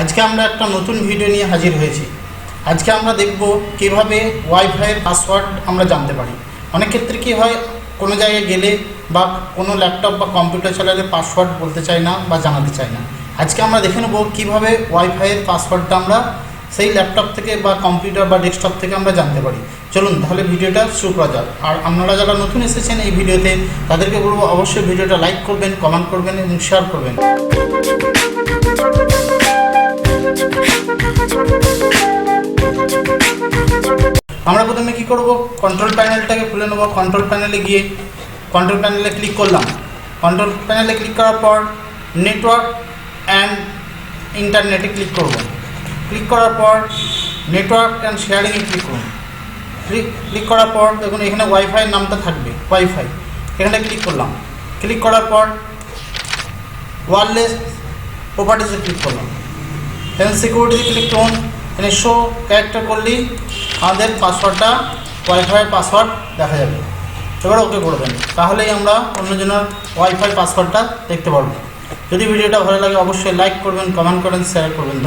আজকে আমরা একটা নতুন ভিডিও নিয়ে হাজির হয়েছি। আজকে আমরা দেখব কীভাবে ওয়াইফাইয়ের পাসওয়ার্ড আমরা জানতে পারি। অনেক ক্ষেত্রে কী হয়, কোনো জায়গায় গেলে বা কোনো ল্যাপটপ বা কম্পিউটার চালালে পাসওয়ার্ড বলতে চাই না বা জানাতে চাই না। আজকে আমরা দেখে নেব কীভাবে ওয়াইফাইয়ের পাসওয়ার্ডটা আমরা সেই ল্যাপটপ থেকে বা কম্পিউটার বা ডেস্কটপ থেকে আমরা জানতে পারি। চলুন তাহলে ভিডিওটা শুরু যাক। আর আপনারা যারা নতুন এসেছেন এই ভিডিওতে তাদেরকে বলব অবশ্যই ভিডিওটা লাইক করবেন কমেন্ট করবেন এবং শেয়ার করবেন। আমরা প্রথমে কি করব? কন্ট্রোল প্যানেলটাকে খুলে নেব। কন্ট্রোল প্যানেলে গিয়ে কন্ট্রোল প্যানেলে ক্লিক করলাম। কন্ট্রোল প্যানেলে ক্লিক করার পর নেটওয়ার্ক অ্যান্ড ইন্টারনেটে ক্লিক করব। ক্লিক করার পর নেটওয়ার্ক অ্যান্ড শেয়ারিংয়ে ক্লিক করুন ক্লিক ক্লিক করার পর দেখুন এখানে ওয়াইফাইয়ের নামটা থাকবে। ওয়াইফাই এখানে ক্লিক করলাম। ক্লিক করার পর ওয়ারলেস প্রপার্টিসে ক্লিক করলাম। এখানে সিকিউরিটি ক্লিক করুন। এখানে শো ক্যারেক্টার করলেই আমাদের পাসওয়ার্ডটা ওয়াইফাই পাসওয়ার্ড দেখা যাবে। এবার ওকে করবেন তাহলেই আমরা অন্যজনের ওয়াইফাই পাসওয়ার্ডটা দেখতে পারব। যদি ভিডিওটা ভালো লাগে, অবশ্যই লাইক করবেন কমেন্ট করেন শেয়ার করবেন।